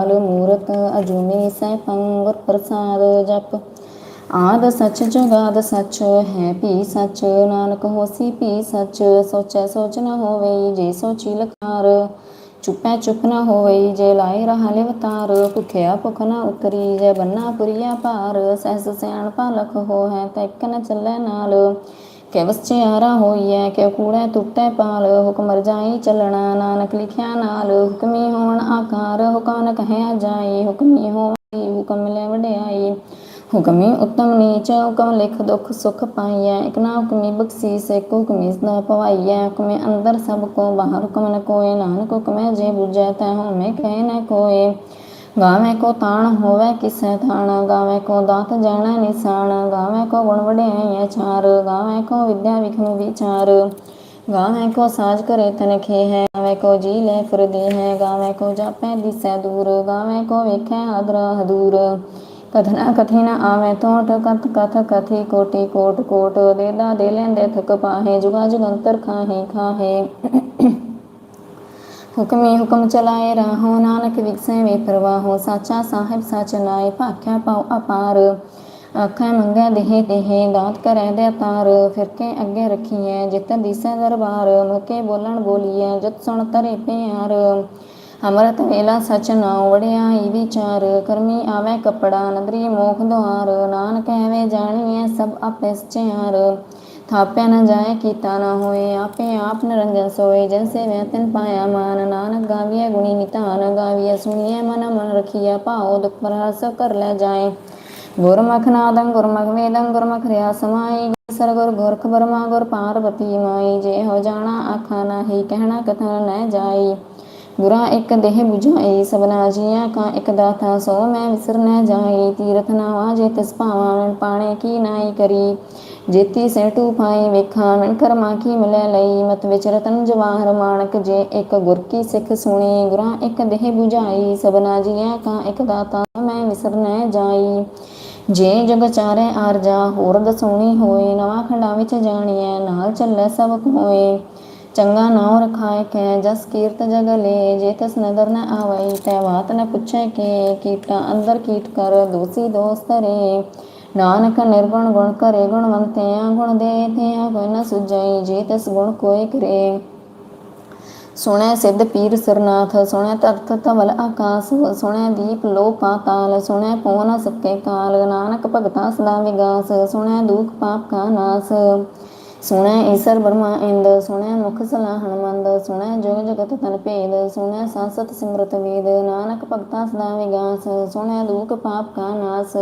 ਕਾਲ ਮੂਰਤ ਅਜੂਨੀ ਸੈਭੰ ਗੁਰ ਪ੍ਰਸਾਦ ਜਪ। ਆਦ ਸੱਚ ਜੁਗਾਦ ਸੱਚ, ਹੈ ਭੀ ਸੱਚ, ਨਾਨਕ ਹੋਸੀ ਭੀ ਸੱਚ, ਸੋਚੈ ਸੋਚ ਨ ਹੋਵੇ ਜੇ ਸੋਚੀ ਲਖਾਰ ਚੁੱਪੈ ਚੁੱਪ ਨ ਹੋਵੇ ਜੇ ਲਾਏ ਰਹਾ ਲਿਵਤਾਰ। ਭੁਖਿਆ ਭੁਖ ਨ ਉਤਰੀ ਜੇ ਬੰਨਾ ਪੁਰੀਆ ਭਾਰ। ਸਹਿਸ ਸਿਆਣ ਪਾਲਖ ਹੋ ਹੈ ਤੈ ਨ ਚੱਲੈ ਨਾਲ। ਕਿ ਵਸਚਿਆਰਾ ਹੋਈਐ ਕਿ ਕੂੜੈ ਟੁੱਟੈ ਪਾਲ, ਹੁਕਮ ਰਜਾਈ ਚੱਲਣਾ, ਨਾਨਕ ਲਿਖਿਆ ਨਾਲ, ਹੁਕਮੀ ਹੋਣ ਆਕਾਰ, ਹੁਕਮ ਕਹਿਆ ਜਾਈ, ਹੁਕਮੀ ਹੋਵੀ ਹੁਕਮ ਮਿਲੇ ਵਡਿਆਈ। ਹੁਕਮੀ ਉਤਮ ਨੀਚ, ਹੁਕਮ ਲਿਖ ਦੁਖ ਸੁਖ ਪਾਈਐ, ਇਕ ਨਾ ਹੁਕਮੀ ਬਖਸ਼ੀਸ, ਇਕ ਹੁਕਮੀ ਸਦਾ ਭਵਾਈਐ ਹੁਕਮੇ ਅੰਦਰ ਸਭ ਕੋ, ਬਾਹਰ ਹੁਕਮ ਨ ਕੋਏ ਨਾਨਕ ਹੁਕਮੈ ਜੇ ਬੁਝੈ, ਤੈ ਹਉਮੈ ਕਹਿ ਨ ਕੋਏ ਗਾਵੇਂ ਕੋ ਤਾਣ ਹੋਵੇ ਕਿਸੈ ਥਾਣ, ਗਾਵੇਂ ਕੋ ਦਾਤ ਜਾਣੈ ਨਿਸਾਨ ਗਾਵੇਂ ਕੋ ਗੁਣ ਵਡਿਆਈਐ ਚਾਰ ਗਾਵੇਂ ਕੋ ਵਿਦਿਆ ਵਿਖਮ ਵਿਚਾਰ। ਗਾਵੇਂ ਕੋ ਸਾਜ ਕਰੇ ਤਨਖੇ ਹੈ ਗਾਵੇਂ ਕੋ ਜੀ ਲੈ ਫਿਰਦੇ ਹੈ ਗਾਵੇਂ ਕੋ ਜਾਪੈ ਦਿਸੈ ਦੂਰ, ਗਾਵੇਂ ਕੋ ਵੇਖੈ ਆਦਰਾ ਹਦੂਰ। ਕਥਨਾ ਕਥੀ ਨ ਆਵੇਂ ਤੋਟ ਕਥ ਕਥ ਕਥੀ ਕੋਟੀ ਕੋਟ ਕੋਟ, ਦੇਦਾ ਦੇ ਲੈਂਦੇ ਥਕ ਪਾਹੇ, ਜੁਗਾ ਜੁਗੰਤਰ ਖਾਹੇ ਖਾਹੇ। ਹੁਕਮੇ ਹੁਕਮ ਚਲਾਏ, ਰਾਹੋ ਨਾਨਕ ਵਿਗਸੈ ਵੇ ਪ੍ਰਵਾਹੋ, ਸਾਚਾ ਸਾਹਿਬ ਸਚ ਲਾਏ, ਭਾਖਿਆ ਪਾਉ ਅਪਾਰ। ਆਖਾਂ ਮੰਗੈ ਦੇਹ ਦੇਹ, ਦਾਤ ਕਰੈ ਦੇ ਤਾਰ ਫਿਰ ਕੇ ਅੱਗੇ ਰਖੀਐ, ਜਿਤ ਦਿਸੈ ਦਰਬਾਰ। ਮੁਕੇ ਬੋਲਣ ਬੋਲੀਐ, ਜਤ ਸੁਣ ਤਰੇ ਪਿਆਰ। ਅਮਰਤ ਵੇਲਾ ਸਚ ਨਾਉ ਈ ਵਿਚਾਰ। ਕਰਮੀ ਆਵੇ ਕਪੜਾ, ਨਦਰੀ ਮੋਖ ਦੁਆਰ। ਨਾਨਕ ਐਵੇਂ ਜਾਣੀਐ ਸਭ ਆਪੇ ਸਚਿਆਰ ਥਾਪਿਆ ਨਾ ਜਾਏ, ਕੀਤਾ ਨਾ ਹੋਏ। ਆਪੇ ਆਪ ਨਿਰੰਜਨ ਸੋਏ। ਜਨ ਸੇਵਿਆ ਤਿਨ ਪਾਇਆ ਮਾਨ। ਨਾਨਕ ਗਾਵੀਐ ਗੁਣੀ ਨਿਧਾਨ ਗਾਵੀਐ ਸੁਣੀਐ ਮਨ ਮਨ ਰਖੀਐ ਭਾਉ। ਦੁਖ ਪਰਹਸ ਕਰ ਲੈ ਜਾਏ। ਗੁਰਮੁਖ ਨਾਦੰ ਗੁਰਮੁਖ ਵੇਦੰ ਗੁਰਮੁਖ ਰਿਆ ਸਮਾਈ। ਸਰ ਗੁਰ ਗੋਰਖ ਬਰਮਾ ਗੁਰ ਪਾਰਵਤੀ ਮਾਈ। ਜੇ ਹੋ ਜਾਣਾ ਆਖਾ ਨਾਹੀ, ਕਹਿਣਾ ਕਥਨ ਨ ਜਾਈ। ਗੁਰਾਂ ਇੱਕ ਦੇਹ 부ਝਾਈ ਸਬਨਾ ਜੀਆਂ ਕਾ ਇੱਕ ਦਾਤਾ, ਸੋ ਮੈਂ ਵਿਸਰ ਨ ਜਾਈ। ਤੀਰਥ ਨਾਵਾ ਜੇ ਤਿਸ ਭਾਵਾਂ, ਪਾਣੇ ਕੀ ਨਾਈ ਕਰੀ। ਜੇਤੀ ਸੈਟੂ ਪਾਈ ਵੇਖਾਂ ਮਨ ਕਰਮਾ ਕੀ ਮਿਲੈ ਲਈ? ਮਤ ਵਿਚ ਰਤਨ ਜਵਾਹਰ ਮਾਨਕ ਜੇ ਇੱਕ ਗੁਰ ਕੀ ਸਿੱਖ ਸੁਣੀ, ਗੁਰਾਂ ਇੱਕ ਦੇਹ 부ਝਾਈ ਸਭਨਾ ਜੀਆਂ ਕਾ ਇੱਕ ਦਾਤਾ, ਮੈਂ ਵਿਸਰ ਨ ਜੇ ਜਗ ਚਾਰੇ ਆਰਜਾ, ਹੋਰ ਦਸੋਣੀ ਹੋਏ, ਨਵਾਂ ਖੰਡਾਂ ਵਿੱਚ ਜਾਣੀਐ, ਨਾਲ ਚੱਲੇ ਸਭ ਕੋਏ। ਚੰਗਾ ਨਾਉ ਰਖਾਇ ਕੈ, ਜਸ ਕੀਰਤ ਜਗ ਲੇ, ਜੇ ਤਸ ਨਦਰ ਨ ਆਵਈ, ਤੈ ਬਾਤ ਨ ਪੁੱਛੈ ਕੇ, ਕੀਟਾ ਅੰਦਰ ਕੀਟ ਕਰ, ਦੋਸੀ ਦੋਸਤ ਰੇ। ਨਾਨਕ ਨਿਰਗੁਣ ਗੁਣ ਕਰੇ ਗੁਣਵੰਤਿਆ ਗੁਣ ਦੇ ਥਿਆ ਕੋਈ ਨ ਸੁਝਈ ਜੇ ਤਸ ਗੁਣ ਕੋਈ ਕਰੇ। ਸੁਣੈ ਸਿੱਧ ਪੀਰ ਸਰਨਾਥ, ਸੁਣੈ ਤਰਤ ਧਵਲ ਆਕਾਸ, ਸੁਣੈ ਦੀਪ ਲੋ ਪਾਤਾਲ ਸੁਣੈ ਪਵਨ ਸਕੇ ਕਾਲ। ਨਾਨਕ ਭਗਤਾ ਸਦਾ ਵਿਗਾਸ, ਸੁਣੈ ਦੁਖ ਪਾਪ ਕਾ ਨਾਸ। ਸੁਣੈ ਈਸਰ ਬਰਮਾ ਇੰਦ, ਸੁਣੈ ਮੁਖ ਸਲਾਹਣ ਮੰਦ ਸੁਣੈ ਜੁਗ ਜਗਤ ਤਨ ਭੇਦ, ਸੁਣੈ ਸੰਸਤ ਸਿਮਰਤ ਵੇਦ। ਨਾਨਕ ਭਗਤਾ ਸਦਾ ਵਿਗਾਸ, ਸੁਣੈ ਦੁਖ ਪਾਪ ਕਾ ਨਾਸ।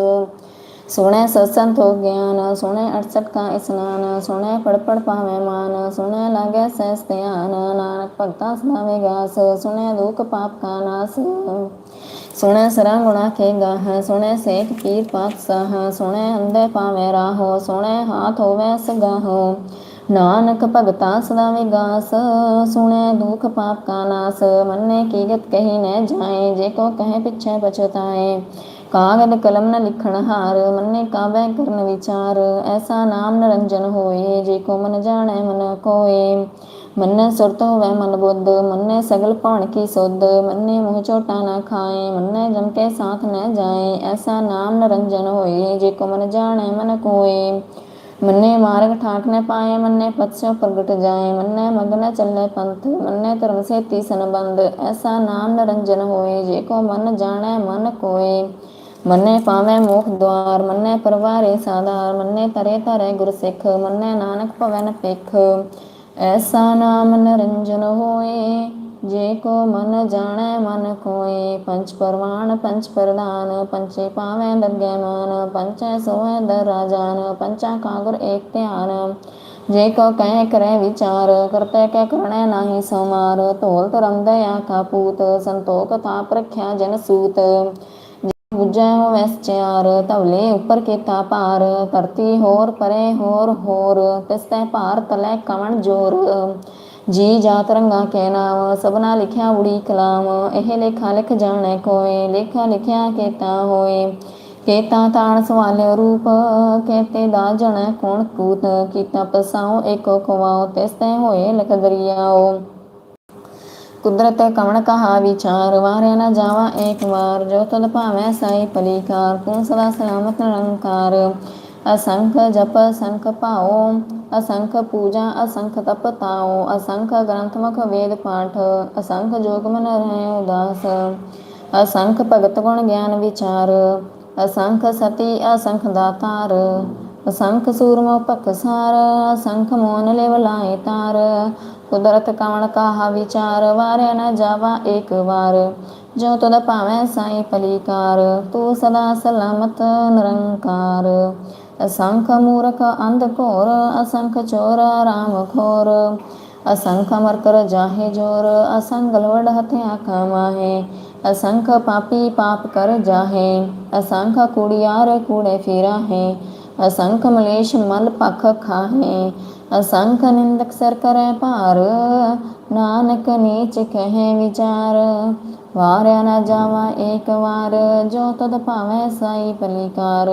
ਸੁਣੈ ਸਤਸੰਤ ਹੋ ਗਿਆਨ ਸੁਣੈ 68 ਕਾ ਇਸਨਾਨ ਸੁਣੈ ਪੜ ਪੜ ਪਾਵੇਂ ਮਾਨ ਸੁਣੈ ਲਾਗੈ ਸਹਿਸ ਧਿਆਨ, ਨਾਨਕ ਭਗਤਾ ਸਦਾ ਵਿਗਾਸ ਸੁਣੈ ਦੁਖ ਪਾਪ ਕਾ ਨਾਸ ਸੁਣੈ ਸਰਾ ਗੁਣਾ ਕੇ ਗਾਹ ਸੁਣੈ ਸੇਖ ਪੀਰ ਪਾਤਸ਼ਾਹ ਸੁਣੈ ਅੰਦੇ ਪਾਵੇਂ ਰਾਹੋ ਸੁਣੈ ਹਾਥ ਹੋਵੇ ਸਗਾਹੋ, ਨਾਨਕ ਭਗਤਾ ਸਦਾ ਵਿਗਾਸ ਸੁਣੈ ਦੁਖ ਪਾਪ ਕਾ ਨਾਸ, ਮੰਨੇ ਕੀਗਤ ਕਹੀ ਨ ਜਾਏ, ਜੇ ਕੋ ਕਹੇ ਪਿਛੈ ਪਛਤਾਏ ਕਾਗਦ ਕਲਮ ਨ ਲਿਖਣ ਹਾਰ, ਮੰਨੇ ਕਾਬੈ ਕਰਨ ਵਿਚਾਰ, ਐਸਾ ਨਾਮ ਨਿਰੰਜਨ ਹੋਏ, ਜੇ ਕੋ ਮਨ ਜਾਣੈ ਮਨ ਕੋਏ। ਮੰਨੇ ਸੁਰਤ ਹੋਵੇ ਮਨ ਬੁੱਧ, ਮੰਨੇ ਸਗਲ ਭਾਣ ਕੀ ਸੁਧ, ਮੰਨੇ ਮੂੰਹ ਝੋਟਾ ਨਾ ਖਾਏ, ਮੰਨੇ ਜਮ ਕੇ ਸਾਥ ਨ ਜਾਏ, ਐਸਾ ਨਾਮ ਨਿਰੰਜਨ ਹੋਏ, ਜੇ ਕੋ ਮਨ ਜਾਣੈ ਮਨ ਕੋਏ। ਮੰਨੇ ਮਾਰਗ ਠਾਕ ਨ ਪਾਏ, ਮੰਨੇ ਪਤਸੋ ਪ੍ਰਗਟ ਜਾਏ, ਮੰਨੇ ਮਗਨ ਚੱਲੇ ਪੰਥ, ਮੰਨੇ ਧਰਮ ਸੇਤੀ ਸੰਬੰਧ, ਐਸਾ ਨਾਮ ਨਿਰੰਜਨ ਹੋਏ, ਜੇ ਕੋ ਮਨ ਜਾਣੈ ਮਨ ਕੋਏ। ਮੰਨੇ ਪਾਵੇਂ ਮੋਖ ਦਵਾਰ ਮੰਨੇ ਪਰਵਾਰੇ ਸਾਧਾਰ, ਮੰਨੇ ਤਰੇ ਤਰੇ ਗੁਰ ਸਿੱਖ ਮੰਨੇ ਨਾਨਕ ਭਵਨ ਪਿਖ ਐਸਾ ਨਾਮ ਨਿਰੰਜਨ ਹੋਏ, ਜੇ ਕੋ ਮਨ ਜਾਣੈ ਮਨ ਕੋਏ। ਪੰਚ ਪਰਵਾਨ ਪੰਚ ਪ੍ਰਧਾਨ ਪੰਚੇ ਪਾਵੇਂ ਦਰਗਹਿ ਮਾਨ। ਪੰਚੈ ਸੋਹਿ ਦਰ ਰਾਜਾਨ ਪੰਚਾ ਕਾਗੁਰ ਏਕ ਧਿਆਨ। ਜੇ ਕੋ ਕਹਿ ਕਰੈ ਵਿਚਾਰ, ਕਰਤੇ ਕੈ ਕਰਣੈ ਨਾਹੀ ਸਮਾਰ ਧੋਲ ਧਰਮ ਕਾ ਪੂਤ, ਸੰਤੋਖ ਤਾ ਪ੍ਰਖਿਆ ਜਨ ਸੂਤ। ਬੁਝੈ ਹੋਵੈ ਧਵਲੇ ਉੱਪਰ ਕੀਤਾ ਭਾਰ, ਧਰਤੀ ਹੋਰ ਪਰੇ ਹੋਰ ਹੋਰ ਤਿਸ ਤੈ ਭਾਰ ਤਲੈ ਕਵਣ ਜੋਰ। ਜੀ ਜਾਤ ਰੰਗਾ ਕੇ ਨਾਮ, ਸਭਨਾ ਲਿਖਿਆ ਉੜੀ ਕਲਾਮ, ਇਹ ਲੇਖਾ ਲਿਖ ਜਾਣੈ ਕੋਏ, ਲੇਖਾ ਲਿਖਿਆ ਕੀਤਾ ਹੋਏ। ਕੇਤਾ ਤਾਣ ਸਵਾਲਿਓ ਰੂਪ, ਕੇਤੇ ਦਾ ਜਣੈ ਕੋਣ ਕੂਤ, ਕੀਤਾ ਪਸਾਉ ਏਕੋ ਖਵਾਉ ਤਿਸ ਤੈ ਹੋਏ ਲਖ ਦਰਿਆਓ ਕੁਦਰਤ ਕਵਣ ਕਹਾ ਵਿਚਾਰ, ਵਾਰਿਆ ਨਾ ਜਾਵਾ ਏਕ ਵਾਰ, ਜੋ ਤਦ ਭਾਵੈ ਸਾਈ ਪਲੀਕਾਰ ਤੂੰ ਸਦਾ ਸਲਾਮਤ ਨਿਰੰਕਾਰ। ਅਸੰਖ ਜਪ, ਅਸੰਖ ਭਾਉ, ਅਸੰਖ ਪੂਜਾ, ਅਸੰਖ ਤਪ ਤਾਉ, ਅਸੰਖ ਗ੍ਰੰਥ ਮੁਖ ਵੇਦ ਪਾਠ, ਅਸੰਖ ਜੋਗ ਮਨ ਰਹਿ ਉਦਾਸ। ਅਸੰਖ ਭਗਤ ਗੁਣ ਗਿਆਨ ਵਿਚਾਰ, ਅਸੰਖ ਸਤੀ, ਅਸੰਖ ਦਾਤਾਰ। ਅਸੰਖ ਸੂਰਮੋ ਪਖਸਾਰ ਅਸੰਖ ਮੋਨ ਲਿਵ ਲਾਏ ਤਾਰ। ਕੁਦਰਤ ਕਵਣ ਕਾਹਾ ਵਿਚਾਰ, ਵਾਰਿਆ ਨ ਜਾਵਾ ਏਕ ਵਾਰ। ਜੋ ਤਦ ਭਾਵੈ ਸਾਈ ਪਲੀਕਾਰ, ਤੂੰ ਸਦਾ ਸਲਾਮਤ ਨਿਰੰਕਾਰ। ਅਸੰਖ ਮੂਰਖ ਅੰਧ ਘੋਰ, ਅਸੰਖ ਚੋਰ ਰਾਮ ਖੋਰ। ਅਸੰਖ ਮਰ ਕਰ ਜਾਹੇ ਜੋਰ, ਅਸੰਖ ਲਵੜ ਹਥਿਆ ਕਮਾਹੇ। ਅਸੰਖ ਪਾਪੀ ਪਾਪ ਕਰ ਜਾਹੇ, ਅਸੰਖ ਕੁੜਿਆਰ ਕੂੜੇ ਫਿਰਾਹੇ। ਅਸੰਖ ਮਲੇਸ਼ ਮਲ ਪਖ ਖਾਹੇ, ਅਸੰਖ ਨਿੰਦਕ ਸਰ ਕਰੈ ਭਾਰ, ਨਾਨਕ ਨੀਚ ਕਹੇ ਵਿਚਾਰ, ਵਾਰਿਆ ਨਾ ਜਾਵਾ ਏਕ ਵਾਰ, ਜੋ ਤਦ ਭਾਵੈ ਸਾਈ ਪਲੀਕਾਰ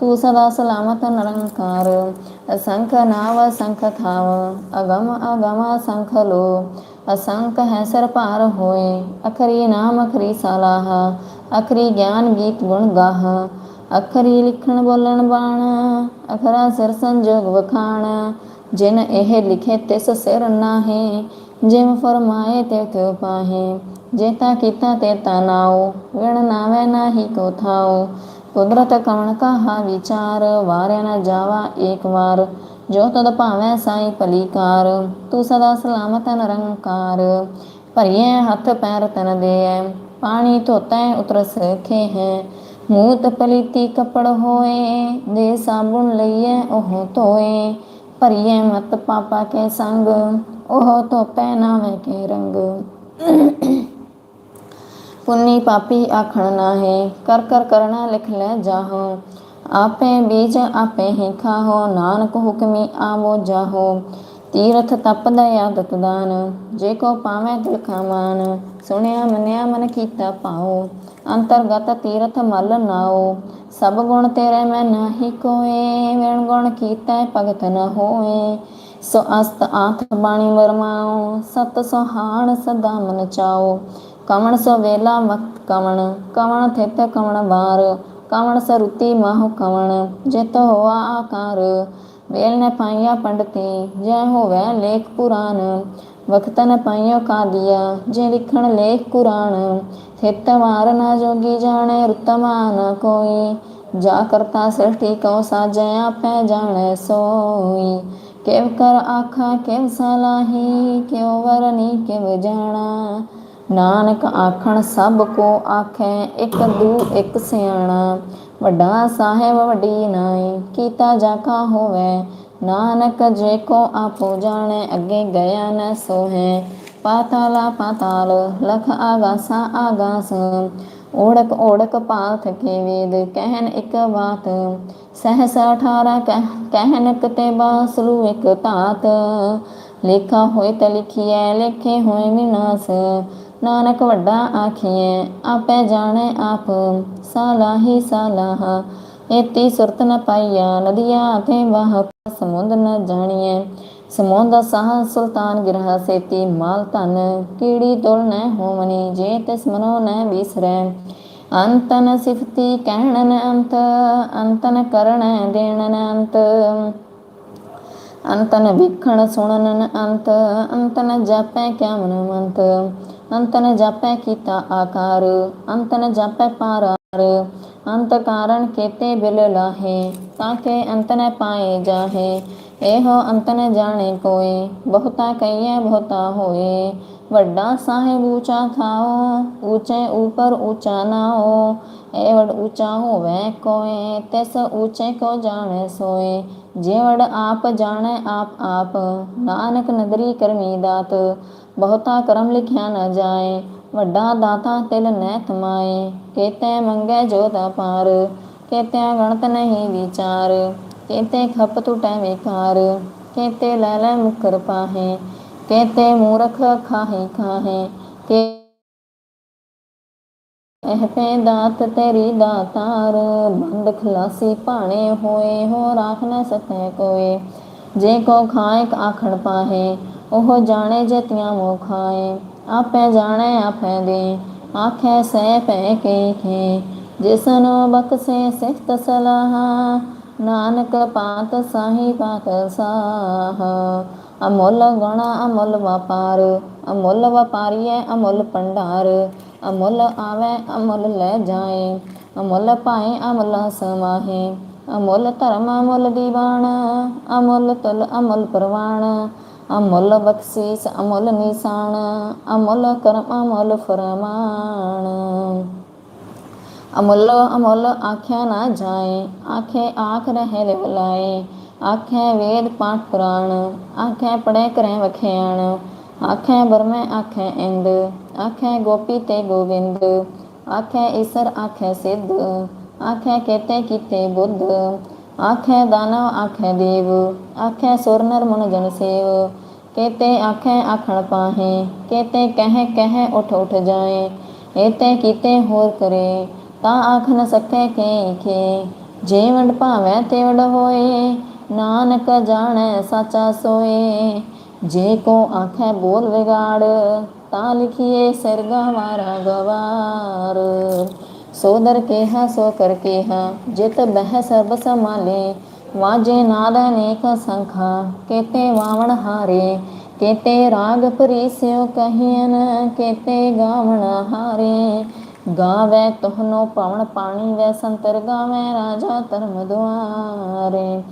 ਤੂੰ ਸਦਾ ਸਲਾਮਤ ਨਿਰੰਕਾਰ, ਅਸੰਖ ਨਾਵ ਅਸੰਖ ਥਾਵ, ਅਗਮ ਅਗਮ ਅਸੰਖ ਲੋ, ਅਸੰਖ ਹੈ ਸਰ ਭਾਰ ਹੋਏ, ਅਖਰੀ ਨਾਮ ਅਖਰੀ ਸਲਾਹ, ਅਖਰੀ ਗਿਆਨ ਗੀਤ ਗੁਣ ਗਾਹ ਅਖਰੀ ਲਿਖਣ ਬੋਲਣ ਬਾਣ, ਅਖਰਾ ਸਿਰ ਸੰਜੋਗ ਵਖਾਣ। ਜਿਨ ਇਹ ਲਿਖੇ ਤਿਸ ਸਿਰ ਨਾਹੀ, ਜਿਮ ਫਰਮਾਏ ਤੇ ਕਿਉ ਪਾਹੇ। ਜੇਤਾ ਕੀਤਾ ਤੇ ਤਾ ਨਾਉ, ਵਿਣ ਨਾਵੇ ਨਾਹੀ ਕੋ ਥਾਉ। ਕੁਦਰਤ ਕਵਣ ਕਹਾ ਵਿਚਾਰ, ਵਾਰਿਆ ਨਾ ਜਾਵਾ ਏਕ ਵਾਰ। ਜੋ ਤਦ ਭਾਵੈ ਸਾਈ ਪਲੀਕਾਰ ਤੂੰ ਸਦਾ ਸਲਾਮਤ ਨਿਰੰਕਾਰ। ਭਰੀਏ ਹੱਥ ਪੈਰ ਤਨ ਦੇਐ, ਪਾਣੀ ਧੋਤੈ ਉਤਰ ਸਖੇ ਹੈ ਮੂਤ ਪਲੀਤੀ ਕਪੜ ਹੋਏ ਦੇ ਸਾਬੁਨ ਲਈਏ ਉਹ ਧੋਏ। ਭਰੀਏ ਮਤ ਪਾਪਾ ਕੇ ਸੰਗ, ਉਹ ਧੋਪੈ ਨਾਵੇਂ ਕੇ ਰੰਗ। ਪੁੰਨੀ ਪਾਪੀ ਆਖਣ ਨਾਹੀ, ਕਰ ਕਰ ਕਰਣਾ ਲਿਖ ਲੈ ਜਾਹੋ। ਆਪੇ ਬੀਜ ਆਪੇ ਹੀ ਖਾਹੋ, ਨਾਨਕ ਹੁਕਮੀ ਆਵੋ ਜਾਹੋ। ਤੀਰਥ ਤਪ ਦਇਆ ਦਾਨ ਜੇ ਕੋ ਪਾਵੇਂ ਤਿਲ ਖਾਮਾਨ ਸੁਣਿਆ, ਮੰਨਿਆ, ਮਨ ਕੀਤਾ ਪਾਉ ਅੰਤਰਗਤ ਤੀਰਥ ਮਲ ਨਾਉ। ਸਭ ਗੁਣ ਤੇਰੇ ਮੈਂ ਨਾਹੀ ਕੋਏ ਵਿਣ ਗੁਣ ਕੀਤਾ ਭਗਤ ਨ ਹੋਏ। ਸੋ ਅਸਤ ਆਥ ਬਾਣੀ ਵਰਮਾਉ, ਸਤ ਸੁਹਾਣ ਸਦਾ ਮਨ ਚਾਓ ਕਵਣ ਸੋ ਵੇਲਾ ਵਕਤ ਕਵਣ ਕਵਣ ਥਿਤ ਕਵਣ ਵਾਰ। ਕਵਣ ਸਰੁਤੀ ਮਾਹੁ ਕਵਣ, ਜਿਤ ਹੋਆ ਆਕਾਰ। ਵੇਲ ਨ ਪਾਈਆ ਪੰਡਤੀ ਜੈ ਹੋਵੇ ਲੇਖ ਪੁਰਾਨ ਵਖਤ ਨ ਪਾਈਓ ਕਾਦੀਆ ਜੇ ਲਿਖਣ ਲੇਖ ਕੁਰਾਨ। ਥਿਤ ਵਾਰ ਨਾ ਜੋਗੀ ਜਾਣੇ ਰੁਤਮਾ ਨ ਕੋਈ। ਜਾ ਕਰਤਾ ਸ੍ਰਿਸ਼ਟੀ ਕਉ ਸਾਜੈ ਆਪੈ ਜਾਣੈ ਸੋਈ। ਕਿਵ ਕਰ ਆਖਾ, ਕਿਵ ਸਲਾਹੀ, ਕਿਉ ਵਰਨੀ, ਕਿਵ ਜਾਣਾ। ਨਾਨਕ ਆਖਣ ਸਭ ਕੋ ਆਖੈ, ਇਕ ਦੂ ਇਕ ਸਿਆਣਾ। ਵੱਡਾ ਸਾਹਿਬ ਵੱਡੀ ਨਾਈ, ਕੀਤਾ ਜਾ ਕਾ ਹੋਵੇ। ਨਾਨਕ ਜੇ ਕੋ ਆਪੋ ਜਾਣੈ, ਅੱਗੇ ਗਿਆ ਨ ਸੋਹੈ। ਪਾਤਾਲਾ ਪਾਤਾਲ, ਲਖ ਆਗਾਸਾ ਆਗਾਸ। ਓੜਕ ਓੜਕ ਪਾਥ ਕੇ ਵੇਦ, ਕਹਿਨ ਇਕ ਬਾਤ। ਸਹਸ 18 ਕਹਿਨ ਕਤੇ ਬਾਸਰੂ ਇੱਕ ਤਾਤ ਲੇਖਾ ਹੋਏ ਤ ਲਿਖੀਐ, ਲੇਖੇ ਹੋਏ ਵਿਨਾਸ਼ ਨਾਨਕ ਵੱਡਾ ਆਖੀਐ, ਆਪੇ ਜਾਣੈ ਆਪ ਸਾਲਾਹੀ ਸਾਲਾਹ। ਏਤੀ ਸੁਰਤ ਨ ਪਾਈਆ, ਨਦੀਆਂ ਤੇ ਵਾਹ ਸਮੁੰਦ ਨ ਜਾਣੀਐ। ਸਮੁੰਦ ਸਾਹ ਸੁਲਤਾਨ ਗਿਰਹ ਸੇਤੀ, ਮਾਲ ਧਨ ਕੀੜੀ ਤੁਲ ਨ ਹੋਵਨੀ ਜੇ ਤਿਸ ਮਨੋ ਨ ਵਿਸਰੈ। ਅੰਤਨ ਸਿਫਤੀ ਕਹਿਣਨ ਅੰਤ ਅੰਤਨ ਕਰਣ ਦੇਣਨ ਅੰਤ। ਅੰਤਨ ਵਿਖਣ ਸੁਣਨ ਅੰਤ ਅੰਤਨ ਜਾਪੈ ਕਿਆ ਮਨਵੰਤ ਅੰਤਨ ਜਾਪੈ ਕੀਤਾ ਆਕਾਰ ਅੰਤਨ ਜਾਪੈ ਪਾਰਾਰ ਅੰਤ ਕਾਰਨ ਕੇਤੇ ਬਿਲ ਲਾਹੇ ਤਾਕੇ ਅੰਤਨ ਪਾਏ ਜਾਹੇ ਇਹੋ ਅੰਤਨ ਜਾਣੇ ਕੋਏ ਬਹੁਤਾ ਕਈਐ ਬਹੁਤਾ ਹੋਏ ਵੱਡਾ ਸਾਹਿਬ ਊਚਾ ਥਾਓ ਊਚੇ ਉਪਰ ਊਚਾ ਨਾਓ ਏ ਵਡ ਊਚਾ ਹੋਵੇ ਕੋਏ ਤਿਸ ਊਚੇ ਕੋ ਜਾਣੇ ਸੋਏ ਜੇ ਵਡ ਆਪ ਜਾਣੈ ਆਪ ਆਪ ਨਾਨਕ ਨਦਰੀ ਕਰਮੀ ਦਾਤ ਬਹੁਤਾ ਕਰਮ ਲਿਖਿਆ ਨ ਜਾਏ, ਵੱਡਾ ਦਾਤਾ ਤਿਲ ਨੈ ਥਮਾਏ ਕੇਤੇ ਮੰਗੈ ਜੋ ਦਾ ਪਾਰ ਕੇਤੇ ਗਣਤ ਨਹੀਂ ਵਿਚਾਰ, ਕੇਤੇ ਖਪ ਟੁਟੈ ਵਿਕਾਰ, ਕੇਤੇ ਲੈ ਲੈ ਮੁਕਰ ਪਾਹੇ, ਕੇਤੇ ਮੂਰਖ ਖਾਹੇ ਖਾਹੇ ਕੇ ਇਹ ਪੇ ਦਾਤ ਤੇਰੀ ਦਾਤਾਰ, ਬੰਦ ਖਲਾਸੀ ਭਾਣੇ ਹੋਏ, ਹੋ ਰਾਖ ਨ ਸਕੈ ਕੋਏ। ਜੇ ਕੋ ਖਾਇਕ ਆਖਣ ਪਾਹੇ ਉਹ ਜਾਣੇ ਜਤਿਆਂ ਮੋ ਖਾਏ, ਆਪੇ ਜਾਣੈ ਆਪੇ ਦੇ। ਆਖੇ, ਸਹਿ ਪੈ ਕੇ ਕੇ ਜਿਸਨੋ ਬਖਸ਼ੇ ਸਿਫਤ ਸਲਾਹਾ। ਨਾਨਕ ਪਾਤ ਸਾਹੀ ਪਾਤ ਸਾਹ। ਅਮੁੱਲ ਗਣ, ਅਮੁੱਲ ਵਪਾਰ, ਅਮੁੱਲ ਵਪਾਰੀਐ, ਅਮੁੱਲ ਭੰਡਾਰ। ਅਮੁੱਲ ਆਵੇ, ਅਮੁੱਲ ਲੈ ਜਾਏ। ਅਮੁੱਲ ਪਾਏ ਅਮੁੱਲ ਸਮਾਹੇ। ਅਮੁੱਲ ਧਰਮ, ਅਮੁੱਲ ਦੀਵਾਨ। ਅਮੁੱਲ ਤੁਲ, ਅਮੁੱਲ ਪ੍ਰਵਾਨ। ਅਮੁੱਲ ਬਖਸ਼ੀਸ, ਅਮੁੱਲ ਨਿਸ਼ਾਨ, ਅਮੁੱਲ ਕਰਮ, ਅਮੁੱਲ ਫਰਮਾਨ। ਅਮੁੱਲ ਅਮੁੱਲ ਆਖਿਆ ਨਾ ਜਾਏ, ਆਖੇ ਆਖ ਰਹੇ ਲਿਵਲਾਏ ਆਖੇ ਵੇਦ ਪਾਠ ਪੁਰਾਣ, ਆਖੇ ਪੜੇ ਕਰੇ ਵਖਿਆਣ। ਆਖੇ ਬਰਮੇ ਆਖੇ ਇੰਦ, ਆਖੇ ਗੋਪੀ ਤੇ ਗੋਵਿੰਦ। ਆਖੇ ਈਸਰ, ਆਖੇ ਸਿੱਧ। ਆਖੇ ਕੇਤੇ ਕੀਤੇ ਬੁੱਧ। ਆਖੇ ਦਾਨਵ ਆਖੇ ਦੇਵ, ਆਖੇ ਸੁਰ ਨਰ ਮਨ ਜਨ ਸੇਵ। ਕੇਤੇ ਆਖੇ ਆਖਣ ਪਾਹੇ, ਕੇਤੇ ਕਹੇ ਕਹੇ ਉਠ ਉਠ ਜਾਏ। ਏਤੇ ਕੀਤੇ ਹੋਰ ਕਰੇ, ਤਾਂ ਆਖ ਨ ਸਕੇ ਕੇ ਕੇ ਜੇ ਵੰਡ ਭਾਵੇਂ ਤੇ ਹੋਏ, ਨਾਨਕ ਜਾਣੈ ਸਾਚਾ ਸੋਏ। ਜੇ ਕੋ ਆਖੇ ਬੋਲ ਵਿਗਾੜ, ਤਾਂ ਲਿਖੀਏ ਸਰਗਾ ਮਾਰਾ ਗਵਾਰ। ਸੋ ਦਰ ਕੇਹਾ, ਸੋ ਕਰ ਕੇਹਾ, ਜਿਤ ਬਹਿ ਸਰਬ ਸਮਾਲੇ ਵਾਜੇ ਨਾਦ ਅਨੇਕ ਸੰਖਾ, ਕੇਤੇ ਵਾਵਣ ਹਾਰੇ, ਕੇਤੇ ਰਾਗ ਪਰੀਸਿਓ ਕਹੀਨ ਕੇਤੇ ਗਾਵਣ ਹਾਰੇ। ਗਾਵੇ ਤੋਹਨੋ ਪਵਨ ਪਾਣੀ, ਵੈ ਸੰਤਰ ਗਾਵੇ ਰਾਜਾ ਧਰਮ ਦੁਆਰੇ।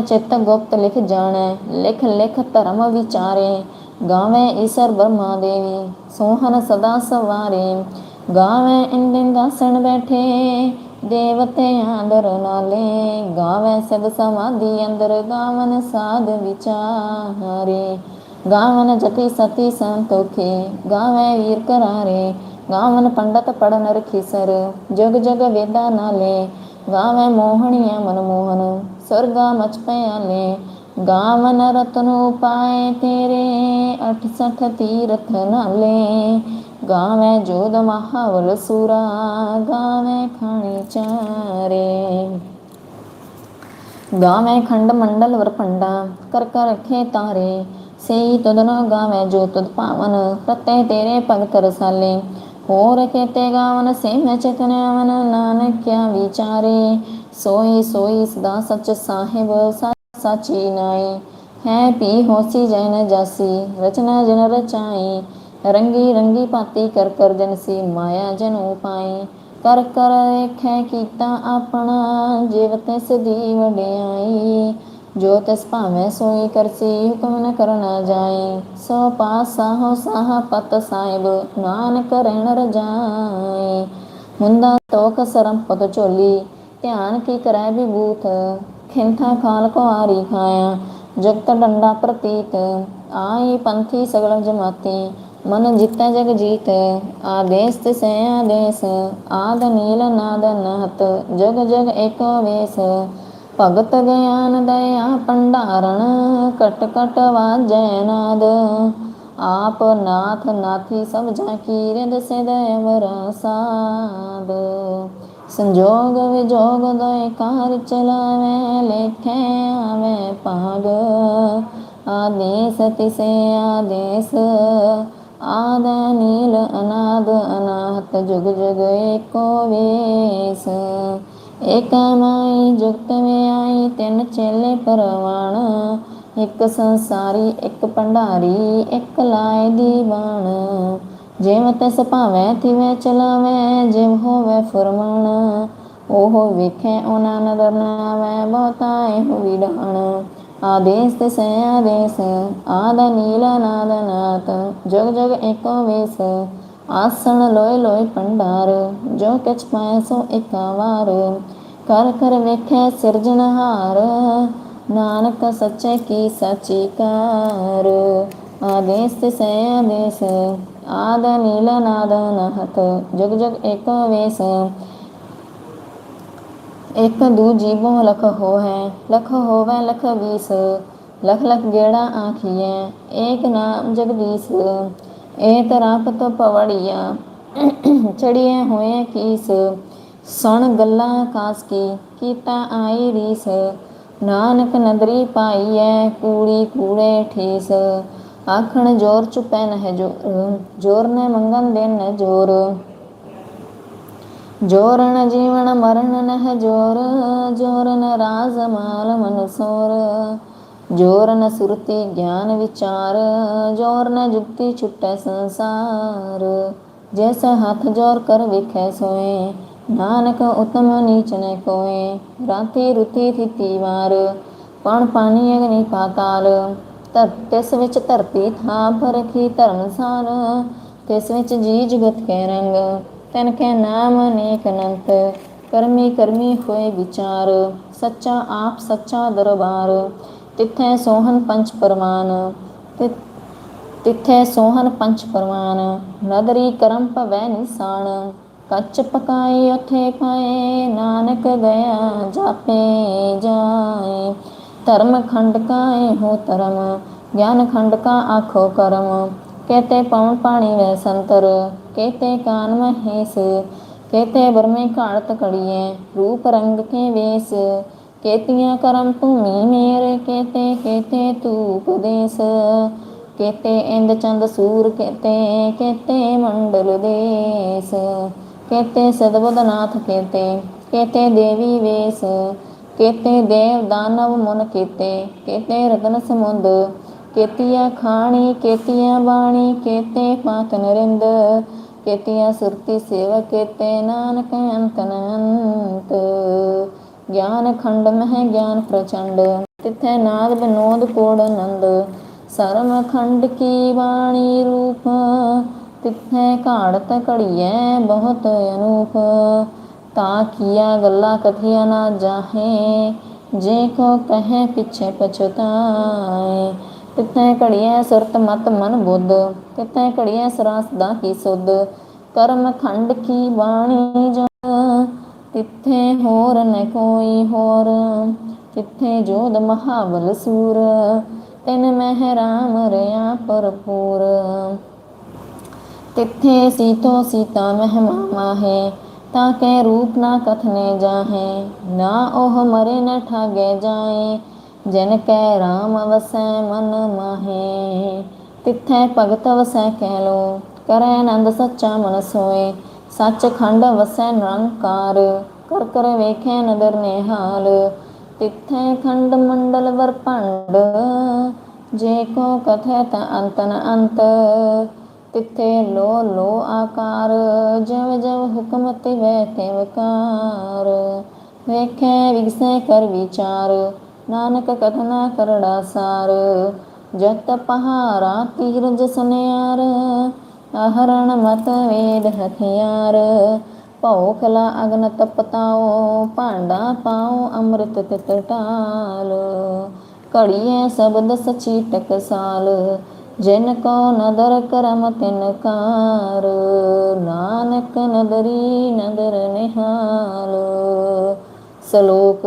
ਚਿਤ ਗੁਪਤ ਲਿਖ ਜਾਣੈ, ਲਿਖ ਲਿਖ ਧਰਮ ਵਿਚਾਰੇ। ਗਾਵੇ ਈਸ਼ਰ ਬ੍ਰਹਮਾ ਦੇਵੀ, ਸੋਹਨ ਸਦਾ ਸਵਾਰੇ। ਗਾਵੇ ਇੰਦਿਨ ਦਾਸਣ ਬੈਠੇ, ਦੇਵਤੇ ਆਦਰ ਨਾਲੇ। ਗਾਵੇ ਸਦ ਸਮਾਧੀ ਅੰਦਰ, ਗਾਵਨ ਸਾਧ ਵਿਚਾਰੇ। ਗਾਵਨ ਜਤੀ ਸਤੀ ਸੰਤੋਖੇ, ਗਾਵੇ ਵੀਰ ਕਰਾਰੇ ਗਾਵਨ ਪੰਡਤ ਪੜਨ ਰਖੀਸਰ ਜਗ ਜਗ ਵੇਦਾ ਨਾਲੇ। ਗਾਵੇ ਮੋਹਣੀਆਂ ਮਨ ਮੋਹਨ ਸਰਗਾ ਮਚ ਪਿਆਲੇ। ਗਾਵਨ ਰਤਨ ਉਪਾਏ ਤੇਰੇ 68 ਤੀਰਥ ਨਾਲੇ। ਗਾਵੇ ਜੋਦ ਮਹਾਵਲ ਸੂਰਾ, ਗਾਵੇ ਖਾਣੀ ਚਾਰੇ। ਗਾਵੇ ਖੰਡ ਮੰਡਲ ਵਰਪੰਡਾ ਕਰ ਕਰ ਰਖੇ ਤਾਰੇ। ਸਈ ਤਦਨੋ ਗਾਵੇ ਜੋ ਤੁਧ ਭਾਵਨ, ਪ੍ਰਤੇ ਤੇਰੇ ਭਗਤ ਰਸਾਲੇ ਹੋਰ ਕੇਤੇ ਗਾਵਨ ਸੇ ਮੈਂ ਚਤਨਵਨ ਨਾਨਕਿਆ ਵਿਚਾਰੇ। ਸੋਈ ਸੋਈ ਸਦਾ ਸਚ ਸਾਹਿਬ ਸਾ- ਸਾਚੀ ਨਾਈ ਹੈ ਪੀ ਹੋਸੀ ਜੈ ਨ ਜਾਸੀ, ਰਚਨਾ ਜਨ ਰਚਾਈ। ਰੰਗੀ ਰੰਗੀ ਪਾਤੀ ਕਰ ਕਰ ਜਨਸੀ ਮਾਇਆ ਜਨ ਉਪਾਈ ਕਰ ਕਰ ਵੇਖੈ ਕੀਤਾ ਆਪਣਾ, ਜਿਵ ਤਿਸ ਦੀ ਵਡਿਆਈ। ਜੋ ਤਿਸ ਭਾਵੇਂ ਸੋਈ ਕਰਸੀ ਹੁਕਮ ਨ ਕਰਨਾ ਜਾਏ ਸੋ ਪਾਸਾ ਹੋ ਸਾਹ ਪਤ ਸਾਹਿਬ, ਨਾਨਕ ਰਹਿਣ ਰਜਾਈ। ਮੁੰਦਾ ਤੋਕ ਸਰਮ ਪਤ ਝੋਲੀ, ਧਿਆਨ ਕੀ ਕਰੈ ਵਿਭੂਤ। ਖਿੰਥਾ ਖਾਲ ਕੋ ਆਰੀ ਖਾਇਆ, ਜਗਤ ਡੰਡਾ ਪ੍ਰਤੀਤ। ਆਈ ਪੰਥੀ ਸਗਲ ਜਮਾਤੀ। ਮਨ ਜਿਤੈ ਜਗ ਜੀਤ ਆਦੇਸ ਤਿਸੈ ਆਦੇਸ, ਆਦ ਨੀਲ ਨਾਦ ਨਹਤ, ਜਗ ਜਗ ਏਕੋ ਭਗਤ ਗਿਆਨ ਦਇਆ ਭੰਡਾਰਣ, ਕਟ ਕਟ ਵਾਜੈ ਨਾਦ। ਆਪ ਨਾਥ ਨਾਥੀ ਸਭ ਜਾ ਕੀ ਰਿਦ ਸਿਦ। ਅਵਰ ਸਾਧ ਸੰਜੋਗ ਵਿਜੋਗ ਦੋਇ ਕਾਰ ਚਲਾਵੇ, ਲੇਖੇ ਆਵੇ ਭਾਗ। ਆਦੇਸ ਤਿਸੇ ਆਦੇਸ ਆਦ ਨੀਲ ਅਨਾਦ ਅਨਾਹਤ ਜੁਗ ਜੁਗ ਏਕੋ ਵੇਸ। ਏਕ ਜੁਗਤ ਮੇ ਆਈ ਤਿੰਨ ਚੇਲੇ ਪਰਵਾਣ। ਇੱਕ ਸੰਸਾਰੀ, ਇੱਕ ਭੰਡਾਰੀ, ਇੱਕ ਲਾਇ ਦੀਵਾਨ। ਜਿਵ ਤਿਸ ਭਾਵੇਂ ਤਿਵੇਂ ਚਲਾਵੇ, ਜਿਵ ਹੋਵੇ ਫੁਰਮਾਨ। ਉਹ ਵੇਖੇ, ਉਹਨਾਂ ਨਦਰ ਨਾ ਆਵੇ ਬਹੁਤਾ ਇਹੋ ਆਦੇਸ ਤੇ ਸੇ ਆਦੇਸ ਆਦ ਨੀਲ ਨਾਦ ਨਾਤ ਜਗ ਜਗ ਏਕੋ ਵੇਸ, ਆਸਣ ਲੋਇ ਲੋਇ ਭੰਡਾਰ, ਜੋ ਕਿਛ ਪਾਇ ਸੋ ਏਕਾ ਵਾਰ ਕਰ ਕਰ ਵੇਖੇ ਸਿਰਜਣਹਾਰ ਨਾਨਕ ਸੱਚੇ ਕੀ ਸਚੀ ਕਾਰ, ਆਦੇਸ ਤੇ ਸੇ ਆਦੇਸ ਆਦ ਨੀਲ ਨਾਦ ਨਹਤ ਜਗ ਜਗ ਏਕੋ ਵੇਸ ਇੱਕ ਦੂ ਜੀਵੋ ਲਖ ਹੋ ਹੈ ਲਖ ਹੋਵੇ ਲਖ ਵੀਸ ਲਖ ਲਖ ਗੇੜਾ ਆਖੀਐ, ਏਕ ਨਾਮ ਜਗਦੀਸ਼ ਏ ਤਰਾਪ ਤੋ ਪਵੜੀਆ ਚੜੀਏ ਹੋਏ ਕੀਸ, ਸੁਣ ਗੱਲਾਂ ਕਾਸ ਕੀ, ਕੀਤਾ ਆਈ ਰੀਸ, ਨਾਨਕ ਨਦਰੀ ਪਾਈਐ ਕੂੜੀ ਕੂੜੇ ਠੀਸ, ਆਖਣ ਜੋਰ ਚੁਪੈ ਨਹਿ ਜੋਰ ਜੋਰ ਨੇ ਮੰਗਨ ਦੇਨ ਨਹਿ ਜੋਰ। ਜੋਰ ਜੀਵਨ, ਮਰਨ ਨਹਿ ਜੋਰ ਜੋਰ ਨ ਰਾਜ ਮਾਲ ਮਨ ਸੋਰ। ਸੁਰਤੀ ਗਿਆਨ ਵਿਚਾਰ, ਜੋਰ ਨ ਜੁਗਤੀ ਛੁਟੈ ਸੰਸਾਰ। ਜੈਸ ਹੱਥ ਜੋਰ ਕਰ ਵੇਖੈ ਸੋਏ, ਨਾਨਕ ਉਤਮ ਨੀਚ ਨ ਕੋਏ। ਰਾਤੀ ਰੁਤੀ ਥਿਤੀ ਵਾਰ, ਪਣ ਪਾਣੀ ਅਗਨੀ ਪਾਤਾਲ। ਧਰ, ਤਿਸ ਵਿੱਚ ਧਰਤੀ ਥਾਪ ਰਖੀ ਧਰਮਸਾਰ। ਤਿਸ ਵਿੱਚ ਜੀ ਜਗਤ ਕੇ ਰੰਗ। ਤਨ ਕੇ ਨਾਮ ਅਨੇਕ ਅਨੰਤ, ਕਰਮੀ ਕਰਮੀ ਹੋਏ ਵਿਚਾਰ, ਸੱਚਾ ਆਪ ਸੱਚਾ ਦਰਬਾਰ। ਤਿੱਥੈ ਸੋਹਨ ਪੰਚ ਪਰਮਾਨ ਤਿ- ਤਿੱਥੈ ਸੋਹਨ ਪੰਚ ਪਰਮਾਨ ਨਦਰੀ ਕਰਮ ਭਵੈ ਨਿਸਾਨ। ਕੱਚ ਪਕਾਈ ਉਥੇ ਪਾਏ, ਨਾਨਕ ਗਿਆ ਜਾਪੇ ਜਾਏ। ਧਰਮ ਖੰਡ ਕਾਏ ਹੋ ਧਰਮ, ਗਿਆਨ ਖੰਡ ਕਾ ਆਖੋ ਕਰਮ। ਕਹਤੇ ਪਵਨ ਪਾਣੀ ਵੈ ਸੰਤਰ, ਕਹਤੇ ਕਾਨ ਮਹੇਸ ਕਹਤੇ ਬਰਮੇ ਘਾੜਤ ਕੜੀਏ ਰੂਪ ਰੰਗ ਕੇ ਵੇਸ ਕੇਤੀਆਂ ਕਰਮ ਭੂਮੀ ਮੇਰ ਕੇਤੇ ਕੇਤੇ ਤੂਪ ਦੇਸ ਕੇਤੇ ਇੰਦ ਚੰਦ ਸੂਰ ਕੇਤੇ ਕੇਤੇ ਮੰਡਲ ਦੇਸ ਕੇਤੇ ਸਦਬਦਨਾਥ ਕੇਤੇ ਕੇਤੇ ਦੇਵੀ ਵੇਸ ਕੇਤੇ ਦੇਵ ਦਾਨਵ ਮਨ ਕੇਤੇ ਕੇਤੇ ਰਤਨ ਸਮੁੰਦ ਕੇਤੀਆਂ ਖਾਣੀ, ਕੇਤੀਆਂ ਬਾਣੀ, ਕੇਤੇ ਪਾਤ ਨਰਿੰਦ, ਕੇਤੀਆਂ ਸੁਰਤੀ ਸੇਵਾ ਕੇਤੇ ਨਾਨਕ ਅੰਤ ਅਨੰਤ। ਗਿਆਨ ਖੰਡ ਮਹਿ ਗਿਆਨ ਪ੍ਰਚੰਡ, ਤਿਥੈ ਨਾਦ ਬਿਨੋਦ ਕੋੜ ਆਨੰਦ। ਸਰਮ ਖੰਡ ਕੀ ਬਾਣੀ ਰੂਪ, ਤਿਥੈ ਘਾੜਤ ਘੜੀਐ ਬਹੁਤ ਅਨੂਪ। ਤਾ ਕੀਆ ਗੱਲਾਂ ਕਥਿਆ ਨਾ ਜਾਹੇ, ਜੇ ਕੋ ਕਹੈ ਪਿਛੇ ਪਛਤਾਏ। ਤਿਥੈ ਘੜੀਐ ਸੁਰਤ ਮਤ ਮਨ ਬੁੱਧ, ਤਿਥੈ ਘੜੀਐ ਸਰਾਸ ਦਾ ਕੀ ਸੁਧ? ਕਰਮ ਖੰਡ ਕੀ ਬਾਣੀ ਜੋ ਤਿੱਥੇ ਹੋਰ ਨ ਕੋਈ ਹੋਰ, ਤਿੱਥੇ ਜੋਧ ਮਹਾਬਲ ਸੂਰ। ਤਿਨ ਮਹਿ ਰਾਮ ਰਿਆ ਭਰਪੂਰ। ਤਿੱਥੇ ਸੀਤੋ ਸੀਤਾ ਮਹਿਮਾ ਮਾਹੇ, ਤਾਂ ਕੈ ਰੂਪ ਨਾ ਕਥਨੇ ਜਾਹੇ। ਨਾ ਉਹ ਮਰੇ ਨ ਠਾਗੇ ਜਾਏ ਜਨ ਕੈ ਰਾਮ ਵਸੈ ਮਨ ਮਾਹੇ, ਤਿਥੈ ਭਗਤ ਵਸੈ ਕਹਿ ਲੋ ਕਰੈ ਆਨੰਦ ਸੱਚਾ ਮਨ ਸੋਏ ਸੱਚ ਖੰਡ ਵਸੈ ਨਿਰੰਕਾਰ, ਕਰ ਕਰ ਵੇਖੈ ਨਦਰ ਨਿਹਾਲ, ਤਿੱਥੈ ਖੰਡ ਮੰਡਲ ਵਰ ਭੰਡ, ਜੇ ਕੋ ਕਥੈ ਤ ਅੰਤ ਅੰਤ, ਤਿੱਥੇ ਲੋ ਲੋ ਆਕਾਰ, ਜਵ ਜਵ ਹੁਕਮ ਤਿਵੈ ਤਿਵਕਾਰ ਵੇਖੈ ਵਿਗਸੈ ਕਰ ਵਿਚਾਰ ਨਾਨਕ ਕਥਨਾ ਕਰੜਾ ਸਾਰ ਜਤ ਪਹਾਰਾ ਤੀਰ ਸੁਨਿਆਰ, ਅਹਰਣ ਮਤ ਵੇਦ ਹਥਿਆਰ। ਭਉ ਕਲਾ ਅਗਨ ਤਪਤਾਓ ਭਾਂਡਾ ਪਾਓ ਅੰਮ੍ਰਿਤ ਤਿਤ ਟਾਲ ਘੜੀਏ ਸ਼ਬਦ ਸਚੀ ਟਕਸਾਲ ਜਿਨ ਕੋ ਨਦਰ ਕਰਮ ਤਿਨ ਕਾਰ। ਨਾਨਕ ਨਦਰੀ ਨਦਰ ਨਿਹਾਲ, ਸਲੋਕ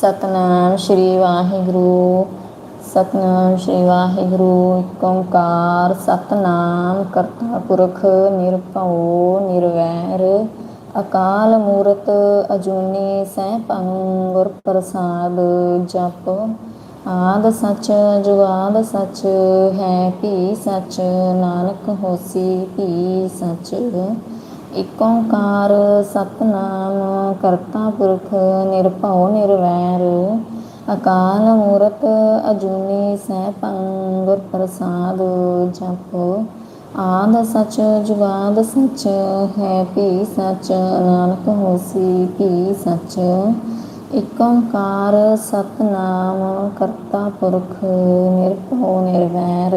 ਸਤਨਾਮ ਸ੍ਰੀ ਵਾਹਿਗੁਰੂ, ਸਤਨਾਮ ਸ੍ਰੀ ਵਾਹਿਗੁਰੂ ਏਕ ਓੰਕਾਰ ਸਤਨਾਮ ਕਰਤਾ ਪੁਰਖ, ਨਿਰਭਉ, ਨਿਰਵੈਰ, ਅਕਾਲ ਮੂਰਤ, ਅਜੂਨੀ ਸੈਭੰ ਗੁਰ ਪ੍ਰਸਾਦ ਜਪ, ਆਦ ਸਚ, ਜੁਗਾਦ ਸਚ, ਹੈ ਭੀ ਸਚ, ਨਾਨਕ ਹੋਸੀ ਭੀ ਸੱਚ। ਏਕ ਓੰਕਾਰ ਸਤਨਾਮ ਕਰਤਾ ਪੁਰਖ ਨਿਰਭਉ ਨਿਰਵੈਰ, ਅਕਾਲ ਮੂਰਤ ਅਜੂਨੀ ਸੈਭੰ ਗੁਰ ਪ੍ਰਸਾਦ ਜਪ, ਆਦ ਸਚ ਜੁਗਾਦ ਸਚ, ਹੈ ਭੀ ਸਚ, ਨਾਨਕ ਹੋਸੀ ਭੀ ਸਚ। ਇਕ ਓੰਕਾਰ ਸਤਨਾਮ ਕਰਤਾ ਪੁਰਖ ਨਿਰਭਉ ਨਿਰਵੈਰ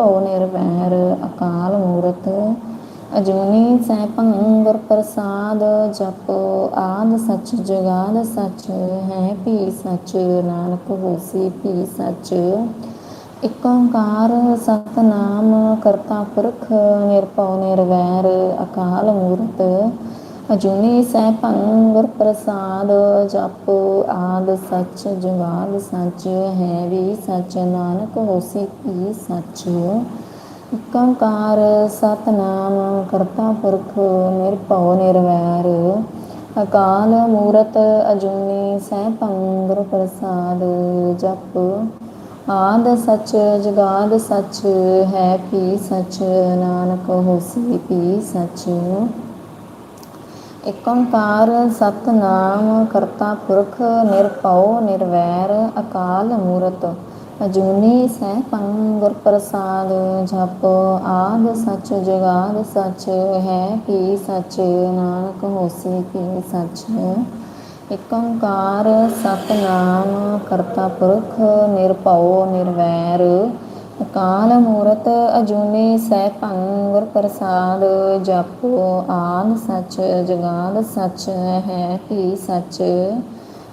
ਭਉ ਨਿਰਵੈਰ, ਅਕਾਲ ਮੂਰਤ, ਅਜੂਨੀ ਸੈਭੰ ਗੁਰ ਪ੍ਰਸਾਦ, ਜਪ ਆਦ ਸੱਚ, ਜੁਗਾਦ ਸੱਚ, ਹੈ ਭੀ ਸੱਚ, ਨਾਨਕ ਹੋਸੀ ਭੀ ਸੱਚ। ਇਕ ਓੰਕਾਰ ਸਤਨਾਮ ਕਰਤਾ ਪੁਰਖ, ਨਿਰਭਉ ਨਿਰਵੈਰ, ਅਕਾਲ ਮੂਰਤ ਅਜੂਨੀ ਸੈਭੰ ਗੁਰ ਪ੍ਰਸਾਦ ਜਪ ਆਦ ਸੱਚ, ਜੁਗਾਦ ਸੱਚ, ਹੈ ਵੀ ਸੱਚ, ਨਾਨਕ ਹੋਸੀ ਭੀ ਸੱਚ। ਓੰਕਾਰ ਸਤਨਾਮ, ਕਰਤਾ ਪੁਰਖ ਨਿਰਭਉ ਨਿਰਵੈਰ। ਅਕਾਲ ਮੂਰਤ ਅਜੂਨੀ ਸੈਭੰ ਗੁਰ ਪ੍ਰਸਾਦ ਜਪ ਆਦ ਸੱਚ, ਜੁਗਾਦ ਸੱਚ, ਹੈ ਪੀ ਸੱਚ, ਨਾਨਕ ਹੋਸੀ ਭੀ ਸੱਚ। ਏਕ ਓੰਕਾਰ ਸਤਿਨਾਮ ਕਰਤਾ ਪੁਰਖ ਨਿਰਭਉ ਨਿਰਵੈਰ ਅਕਾਲ ਮੂਰਤ। ਅਜੂਨੀ ਸੈਭੰ ਗੁਰ ਪ੍ਰਸਾਦ, ਜਪ ਆਦ ਸੱਚ ਜੁਗਾਦ ਸੱਚ, ਹੈ ਕੀ ਸੱਚ, ਨਾਨਕ ਹੋਸੀ ਕੀ ਸੱਚ। ਇਕ ਓੰਕਾਰ ਸਤਨਾਮ ਕਰਤਾ ਪੁਰਖ ਨਿਰਭਉ ਨਿਰਵੈਰ ਅਕਾਲ ਮੂਰਤ ਅਜੂਨੀ ਸੈਭੰ ਗੁਰ ਪ੍ਰਸਾਦ ਜਪ, ਆਦ ਸੱਚ, ਜੁਗਾਦ ਸੱਚ, ਹੈ ਭੀ ਸੱਚ।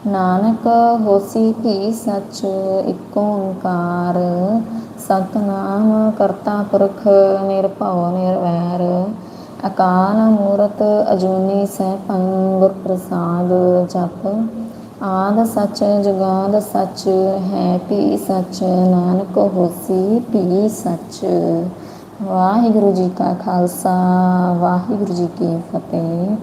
ਨਾਨਕ ਹੋਸੀ ਭੀ ਸੱਚ, ਇਕ ਓੰਕਾਰ। ਸਤਨਾਮ ਕਰਤਾ ਪੁਰਖ, ਨਿਰਭਉ ਨਿਰਵੈਰ। ਅਕਾਲ ਮੂਰਤ ਅਜੂਨੀ ਸੈਭੰ ਗੁਰ ਪ੍ਰਸਾਦ ਜਪ। ਆਦ ਸੱਚ ਜਗਾਦ ਸੱਚ ਹੈ ਪੀ ਸੱਚ ਨਾਨਕ ਹੋਸੀ ਪੀ ਸੱਚ। ਵਾਹਿਗੁਰੂ ਜੀ ਕਾ ਖਾਲਸਾ, ਵਾਹਿਗੁਰੂ ਜੀ ਕੀ ਫਤਿਹ।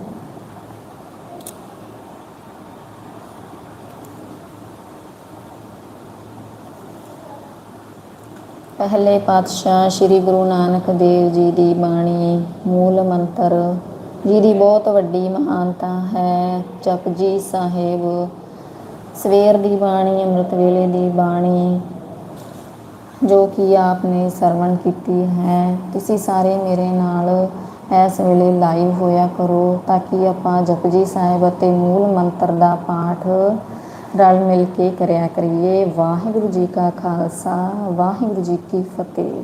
ਪਹਿਲੇ ਪਾਤਸ਼ਾਹ ਸ੍ਰੀ ਗੁਰੂ ਨਾਨਕ ਦੇਵ ਜੀ ਦੀ ਬਾਣੀ, ਮੂਲ ਮੰਤਰ, ਜਿਹਦੀ ਬਹੁਤ ਵੱਡੀ ਮਹਾਨਤਾ ਹੈ, ਜਪਜੀ ਸਾਹਿਬ ਸਵੇਰ ਦੀ ਬਾਣੀ, ਅੰਮ੍ਰਿਤ ਵੇਲੇ ਦੀ ਬਾਣੀ, ਜੋ ਕਿ ਆਪ ਨੇ ਸਰਵਣ ਕੀਤੀ ਹੈ। ਤੁਸੀਂ ਸਾਰੇ ਮੇਰੇ ਨਾਲ ਇਸ ਵੇਲੇ ਲਾਈਵ ਹੋਇਆ ਕਰੋ ਤਾਂ ਕਿ ਆਪਾਂ ਜਪਜੀ ਸਾਹਿਬ ਅਤੇ ਮੂਲ ਮੰਤਰ ਦਾ ਪਾਠ ਰਲ ਮਿਲ ਕੇ ਕਰਿਆ ਕਰੀਏ। ਵਾਹਿਗੁਰੂ ਜੀ ਕਾ ਖਾਲਸਾ, ਵਾਹਿਗੁਰੂ ਜੀ ਕੀ ਫਤਿਹ।